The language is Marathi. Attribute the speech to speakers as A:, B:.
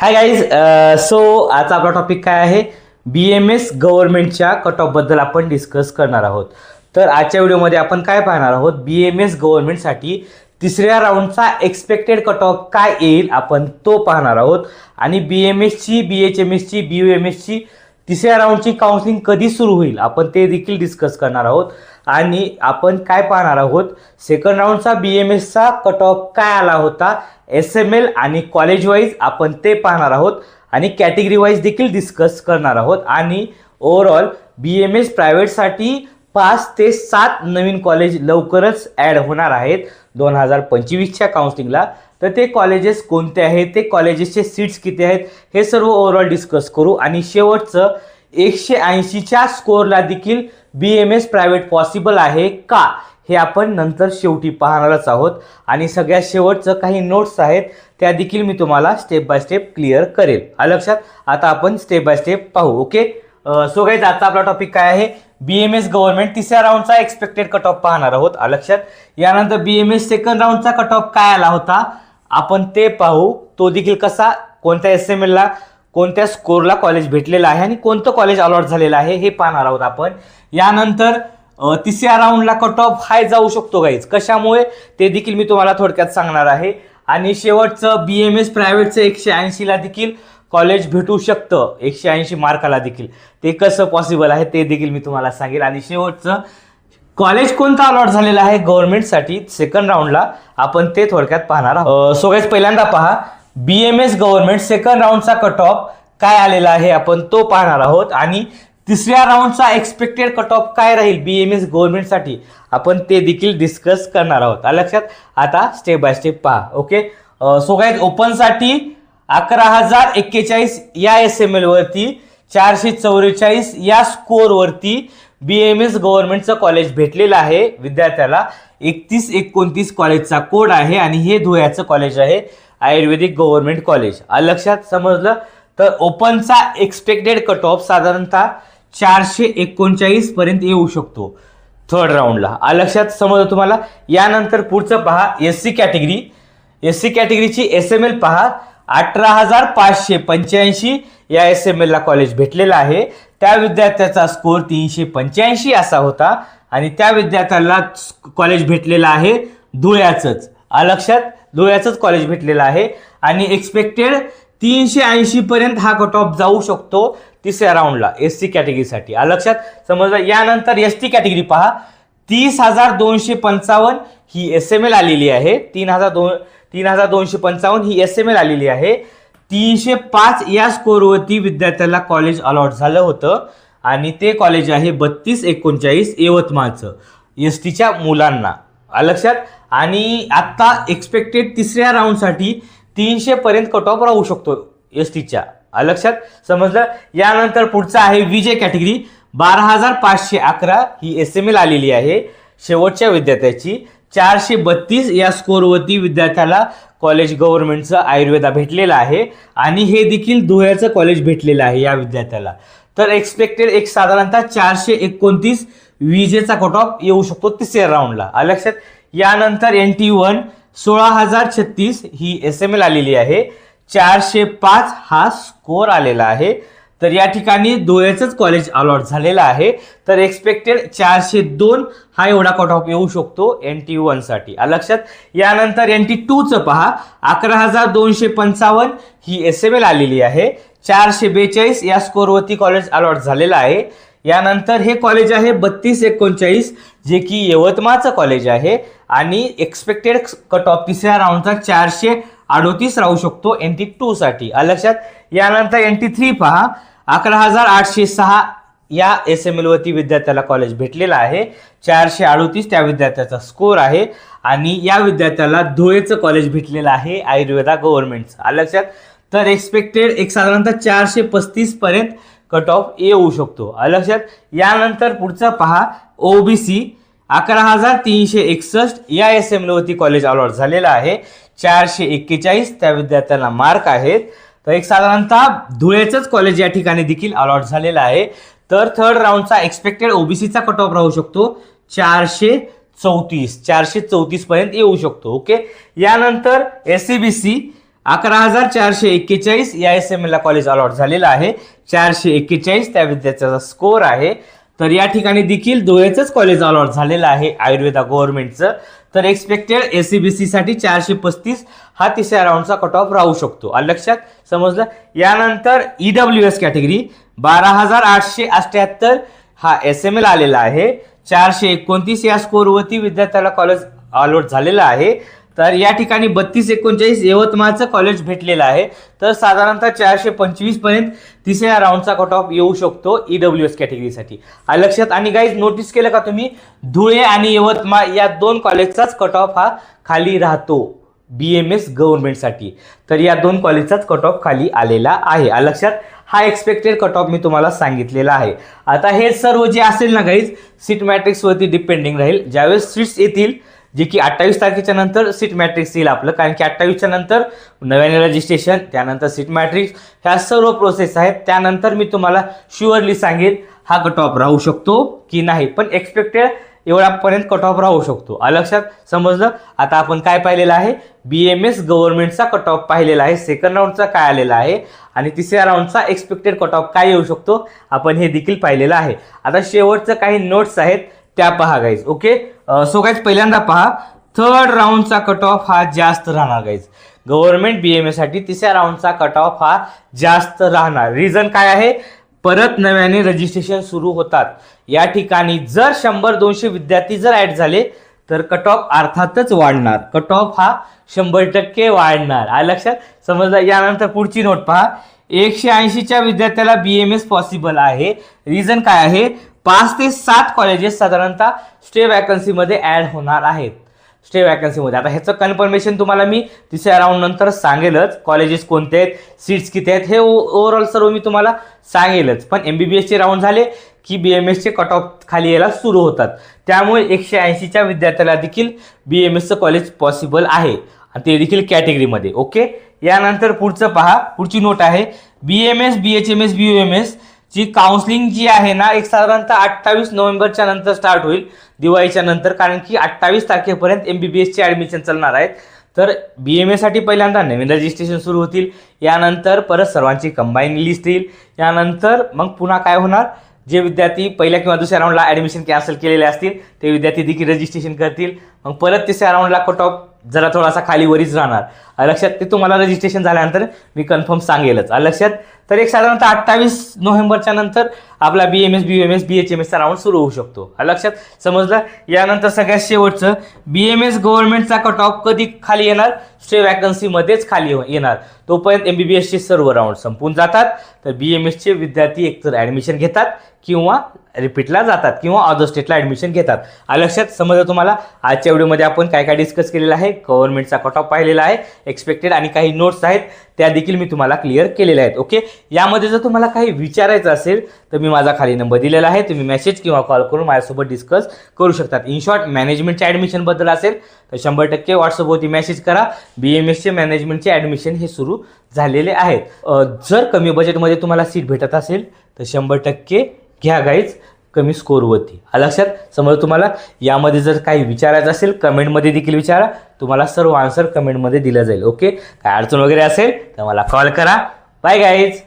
A: हाय गाईज सो आज आजचा आपला टॉपिक काय आहे? बी एम एस गव्हर्नमेंटच्या कट ऑफबद्दल आपण डिस्कस करणार आहोत. तर आजच्या व्हिडिओमध्ये आपण काय पाहणार आहोत? बी एम एस गव्हर्नमेंटसाठी तिसऱ्या राऊंडचा एक्सपेक्टेड कट ऑफ काय येईल? आपण तो पाहणार आहोत. आणि बी एम एसची बी एच एम एसची बी यू एम एसची तिसऱ्या राऊंडची काउन्सिलिंग कधी सुरू होईल? आपण ते देखील डिस्कस करणार आहोत. आणि आपण काय पाहणार आहोत? सेकंड राऊंडचा बी एम एसचा कट ऑफ काय आला होता? एस एम एल आणि कॉलेज वाईज आपण ते पाहणार आहोत. आणि कॅटेगरी वाईज देखील डिस्कस करणार आहोत. आणि ओव्हरऑल बी एम एस प्रायव्हेटसाठी पाच ते सात नवीन कॉलेज लवकरच ॲड होणार आहेत. दोन हजार पंचवीसच्या काउन्सिलिंगला तर ते कॉलेजेस कोणते आहेत? ते कॉलेजेसचे सीट्स किती आहेत? हे सर्व ओव्हरऑल डिस्कस करू. आणि शेवटचं एकशे ऐंशीच्या स्कोअरला देखील B M S private possible आहे का? हे आपण नंतर शेवटी पाहणारच आहोत. आणि सगळ्यात शेवटचं काही नोट्स आहेत त्या देखील मी तुम्हाला स्टेप बाय स्टेप क्लिअर करेल. आलं लक्षात? आता आपण स्टेप बाय स्टेप पाहू ओके सो गाईज आता आपला टॉपिक काय आहे? बी एम एस गव्हर्नमेंट तिसऱ्या राऊंडचा एक्सपेक्टेड कट ऑफ पाहणार आहोत. लक्षात? यानंतर बी एम एस सेकंड राऊंडचा कट ऑफ काय आला होता? आपण ते पाहू. तो देखील कसा कोणत्या एस एम एलला कोणत्या स्कोरला कॉलेज भेटलेलं आहे आणि कोणतं कॉलेज अलॉट झालेलं आहे हे पाहणार आहोत आपण. यानंतर तिसऱ्या राऊंडला कट ऑफ हाय जाऊ शकतो गाईज कशामुळे? ते देखील मी तुम्हाला थोडक्यात सांगणार आहे. आणि शेवटचं बी एम एस प्रायव्हेटचं एकशे ऐंशीला देखील कॉलेज भेटू शकतं. एकशे ऐंशी मार्काला देखील. ते कसं पॉसिबल आहे ते देखील मी तुम्हाला सांगेल. आणि शेवटचं कॉलेज कोणतं अलॉट झालेलं आहे? गव्हर्नमेंटसाठी सेकंड राऊंडला आपण ते थोडक्यात पाहणार आहोत. सो गाईज पहिल्यांदा पहा. B M S government second राऊंडचा cut off काय आलेला आहे आपण तो पाहणार आहोत. आणि तिसऱ्या राऊंडचा एक्सपेक्टेड कट ऑफ काय राहील बी एम एस गव्हर्नमेंटसाठी आपण ते देखील डिस्कस करणार आहोत. लक्षात? आता स्टेप बाय स्टेप पहा. ओके सो गाईज ओपनसाठी अकरा हजार एक्केचाळीस या एस एम एलवरती चारशे चौवेचाळीस या स्कोअरवरती बी एम एस गव्हर्नमेंटचं कॉलेज भेटलेलं आहे विद्यार्थ्याला. एकतीस एकोणतीस कॉलेजचा कोड आहे आणि हे धुळ्याचं कॉलेज आहे. आयुर्वेदिक गव्हर्नमेंट कॉलेज लक्षात समजलं तर ओपनचा एक्सपेक्टेड कट ऑफ साधारणतः चारशे एकोणचाळीस पर्यंत येऊ शकतो. थर्ड राऊंडला लक्षात समजलं तुम्हाला? यानंतर पुढचं पहा. S C category S C कॅटेगरीची S M L पहा. अठरा हजार पाचशे पंच्याऐंशी या एस एम एलला कॉलेज भेटलेलं आहे. त्या विद्यार्थ्याचा स्कोअर तीनशे पंच्याऐंशी असा होता. आणि त्या विद्यार्थ्याला कॉलेज भेटलेलं आहे धुळ्याचंच. अलक्षात लक्षात? धुळ्याचंच कॉलेज भेटलेलं आहे. आणि एक्सपेक्टेड तीनशे ऐंशीपर्यंत हा कट ऑफ जाऊ शकतो तिसऱ्या राऊंडला एस सी कॅटेगरीसाठी अलक्षात लक्षात? यानंतर एस टी कॅटेगरी पहा. तीस हजार दोनशे पंचावन्न ही एस एम एल आलेली आहे. तीन हजार दोन तीन हजार दोनशे पंचावन्न ही एस एम एल आलेली आहे. तीनशे पाच या स्कोअरवरती विद्यार्थ्याला कॉलेज अलॉट झालं होतं. आणि ते कॉलेज आहे बत्तीस एकोणचाळीस यवतमाळचं एस टीच्या मुलांना लक्षात? आणि आत्ता एक्सपेक्टेड तिसऱ्या राऊंडसाठी तीनशेपर्यंत कट ऑफ राहू शकतो एस टीच्या लक्षात? समजलं? यानंतर पुढचं आहे विजय कॅटेगरी बारा हजार पाचशे अकरा ही एस एम एल आलेली आहे. शेवटच्या विद्यार्थ्याची. चारशे बत्तीस या स्कोरवरती विद्यार्थ्याला कॉलेज गव्हर्नमेंटचं आयुर्वेदा भेटलेलं आहे. आणि हे देखील धुळ्याचं कॉलेज भेटलेलं आहे या विद्यार्थ्याला. तर एक्सपेक्टेड एक साधारणतः चारशे एकोणतीस विजेचा कट ऑफ येऊ शकतो तिसऱ्या राऊंडला आलं लक्षात? यानंतर एन टी वन सोळा हजार छत्तीस ही एस एम एल आलेली आहे. चारशे पाच हा स्कोअर आलेला आहे. तर या ठिकाणी धुळ्याचंच कॉलेज अलॉट झालेलं आहे. तर एक्सपेक्टेड चारशे दोन हा एवढा कट ऑफ येऊ शकतो एन टी वनसाठी लक्षात यानंतर एन टी टूचं पहा. अकरा हजार दोनशे पंचावन्न ही एस एम एल आलेली आहे. चारशे बेचाळीस या स्कोरवरती कॉलेज अलॉट झालेलं आहे. यानंतर हे कॉलेज आहे बत्तीस एकोणचाळीस जे की यवतमाळचं कॉलेज आहे. आणि एक्सपेक्टेड कट ऑफ तिसऱ्या राऊंडचा चारशे अडोतीस राहू शकतो एन टी टूसाठी लक्षात यानंतर एन टी थ्री पहा. अकरा हजार आठशे सहा या एस एम एलवरती विद्यार्थ्याला कॉलेज भेटलेलं आहे. चारशे अडोतीस त्या विद्यार्थ्याचा स्कोर आहे. आणि या विद्यार्थ्याला धुळेचं कॉलेज भेटलेलं आहे आयुर्वेदा गव्हर्नमेंटचं आलं लक्षात? तर एक्सपेक्टेड एक साधारणतः चारशे पस्तीसपर्यंत कट ऑफ येऊ शकतो. आलं लक्षात? यानंतर पुढचं पहा. ओबीसी अकरा हजार तीनशे एकसष्ट या एस एम वरती कॉलेज अलॉट झालेलं आहे. चारशे एक्केचाळीस त्या विद्यार्थ्यांना मार्क आहेत. तर एक साधारणतः धुळेचंच कॉलेज या ठिकाणी देखील अलॉट झालेलं आहे. तर थर्ड राऊंडचा एक्सपेक्टेड ओबीसीचा कट ऑफ राहू शकतो चारशे चौतीस. चारशे चौतीस पर्यंत येऊ शकतो ओके यानंतर एस सी बी सी अकरा हजार चारशे एक्केचाळीस या एस एम एलला कॉलेज अलॉट झालेलं आहे. चारशे एक्केचाळीस त्या विद्यार्थ्याचा स्कोर आहे. तर या ठिकाणी देखील धुळेचंच कॉलेज अलॉट झालेलं आहे आयुर्वेदा गव्हर्नमेंटचं तर एक्सपेक्टेड एस सी बी सीसाठी चारशे पस्तीस हा तिसऱ्या राऊंडचा कट ऑफ राहू शकतो. आलं लक्षात समजलं? यानंतर EW E W S category बारा हजार आठशे अठ्ठ्याहत्तर हा एस एम एल आलेला आहे. चारशे एकोणतीस या स्कोरवरती विद्यार्थ्याला कॉलेज अलॉट झालेलं आहे. तर या ठिकाणी बत्तीस एकोणचाळीस यवतमाळचं कॉलेज भेटलेलं आहे. तर साधारणतः चारशे पंचवीसपर्यंत तिसऱ्या राऊंडचा कट ऑफ येऊ शकतो ई डब्ल्यू एस कॅटेगरीसाठी लक्षात आणि गाईज नोटीस केलं का तुम्ही? धुळे आणि यवतमाळ या दोन कॉलेजचाच कट ऑफ हा खाली राहतो. बी एम एस गव्हर्नमेंटसाठी तर या दोन कॉलेजचाच कट ऑफ खाली आलेला आहे. लक्षात? हा एक्सपेक्टेड कट ऑफ मी तुम्हाला सांगितलेला आहे. आता हे सर्व जे असेल ना गाईज सीट मॅट्रिक्सवरती डिपेंडिंग राहील. ज्यावेळेस सीट्स येतील जे की अठ्ठावीस तारखेच्या नंतर सीट मॅट्रिक्स येईल आपलं. कारण की अठ्ठावीसच्या नंतर नव्याने रजिस्ट्रेशन त्यानंतर सीट मॅट्रिक्स ह्या सर्व प्रोसेस आहेत. त्यानंतर मी तुम्हाला शुअरली सांगेल हा कट ऑफ राहू शकतो की नाही. पण एक्सपेक्टेड एवढ्यापर्यंत कट ऑफ राहू शकतो. लक्षात? समजलं? आता आपण काय पाहिलेलं आहे? बी एम एस गव्हर्नमेंटचा कट ऑफ पाहिलेला आहे. सेकंड राऊंडचा काय आलेला आहे? आणि तिसऱ्या राऊंडचा एक्सपेक्टेड कट ऑफ काय येऊ शकतो? आपण हे देखील पाहिलेलं आहे. आता शेवटचं काही नोट्स आहेत त्या पहा गाईज ओके सो गाईज पहिल्यांदा पहा. थर्ड राऊंडचा कट ऑफ हा जास्त राहणार गाईज गव्हर्नमेंट बी एम एसाठी तिसऱ्या राऊंडचा कट ऑफ हा जास्त राहणार. रिझन काय आहे? परत नव्याने रजिस्ट्रेशन सुरू होतात. या ठिकाणी जर शंभर दोनशे विद्यार्थी जर ॲड झाले तर कट ऑफ अर्थातच वाढणार. कट ऑफ हा शंभर टक्के वाढणार. आ लक्षात? समजला? यानंतर पुढची नोट पहा. एकशे ऐंशीच्या विद्यार्थ्याला बी एम एस पॉसिबल आहे. रिझन काय आहे? पाच ते सात कॉलेजेस साधारणतः स्टे वॅकन्सीमध्ये ॲड होणार आहेत. स्टे वॅकन्सीमध्ये आता ह्याचं कन्फर्मेशन तुम्हाला मी तिसऱ्या राऊंड नंतर सांगेलच. कॉलेजेस कोणते आहेत? सीट्स किती आहेत? हे ओव्हरऑल सर्व मी तुम्हाला सांगेलच. पण एम बी बी एसचे राऊंड झाले की बी एम एसचे कट ऑफ खाली यायला सुरू होतात. त्यामुळे एकशे ऐंशीच्या विद्यार्थ्याला देखील बी एम एसचं कॉलेज पॉसिबल आहे. आणि ते देखील कॅटेगरीमध्ये ओके यानंतर पुढचं पहा. पुढची नोट आहे. B M S B H M S B U M S जी काउन्सिलिंग जी आहे ना एक साधारणतः अठ्ठावीस नोव्हेंबरच्या नंतर स्टार्ट होईल दिवाळीच्या नंतर. कारण की अठ्ठावीस तारखेपर्यंत एम बी बी एसचे ॲडमिशन चालणार आहेत. तर बी एम एसाठी पहिल्यांदा नवीन रजिस्ट्रेशन सुरू होतील. यानंतर परत सर्वांची कंबाईन लिस्ट येईल. यानंतर मग पुन्हा काय होणार? जे विद्यार्थी पहिल्या किंवा दुसऱ्या राऊंडला ॲडमिशन कॅन्सल केलेले असतील ते विद्यार्थी देखील रजिस्ट्रेशन करतील. मग परत तिसऱ्या राऊंडला कट ऑफ जरा थोडासा खाली वरीच राहणार. लक्षात ते तुम्हाला रजिस्ट्रेशन झाल्यानंतर मी कन्फर्म सांगेलच. लक्षात तर एक साधारणतः अठ्ठावीस नोव्हेंबरच्या नंतर आपला B M S B M S B H M एसचा round सुरू होऊ शकतो. लक्षात समजलं? यानंतर सगळ्यात शेवटचं बी एम एस गव्हर्नमेंटचा कट ऑफ कधी खाली येणार? स्टे वॅकन्सीमध्येच खाली येणार. तोपर्यंत एम बी बी एसचे सर्व राऊंड संपून जातात. तर बी एम एसचे विद्यार्थी एकतर ॲडमिशन घेतात किंवा रिपीटला जातात किंवा अदर स्टेटला ॲडमिशन घेतात. लक्षात समजलं तुम्हाला? आजच्या व्हिडिओमध्ये आपण काय काय डिस्कस केलेलं आहे? गव्हर्नमेंटचा कट ऑफ पाहिलेला आहे. एक्सपेक्टेड आणि काही नोट्स आहेत त्या देखील मी तुम्हाला क्लिअर केलेल्या आहेत ओके यामध्ये जर तुम्हाला काही विचारायचं असेल तर मी माझा खाली नंबर दिलेला आहे. तुम्ही मेसेज किंवा कॉल करून माझ्यासोबत डिस्कस करू शकतात. इन शॉर्ट मॅनेजमेंटच्या ॲडमिशनबद्दल असेल तर शंभर टक्के व्हॉट्सअपवरती मेसेज करा. बी एम एसचे मॅनेजमेंटचे ॲडमिशन हे सुरू झालेले आहेत. जर कमी बजेटमध्ये तुम्हाला सीट भेटत असेल तर शंभर टक्के घ्या गाईज कमी स्कोरवरती लक्षात समजा तुम्हाला? यामध्ये जर काही विचारायचं असेल कमेंटमध्ये देखील विचारा. तुम्हाला सर्व आन्सर कमेंटमध्ये दिलं जाईल. ओके काय अडचण वगैरे असेल तर मला कॉल करा. Bye guys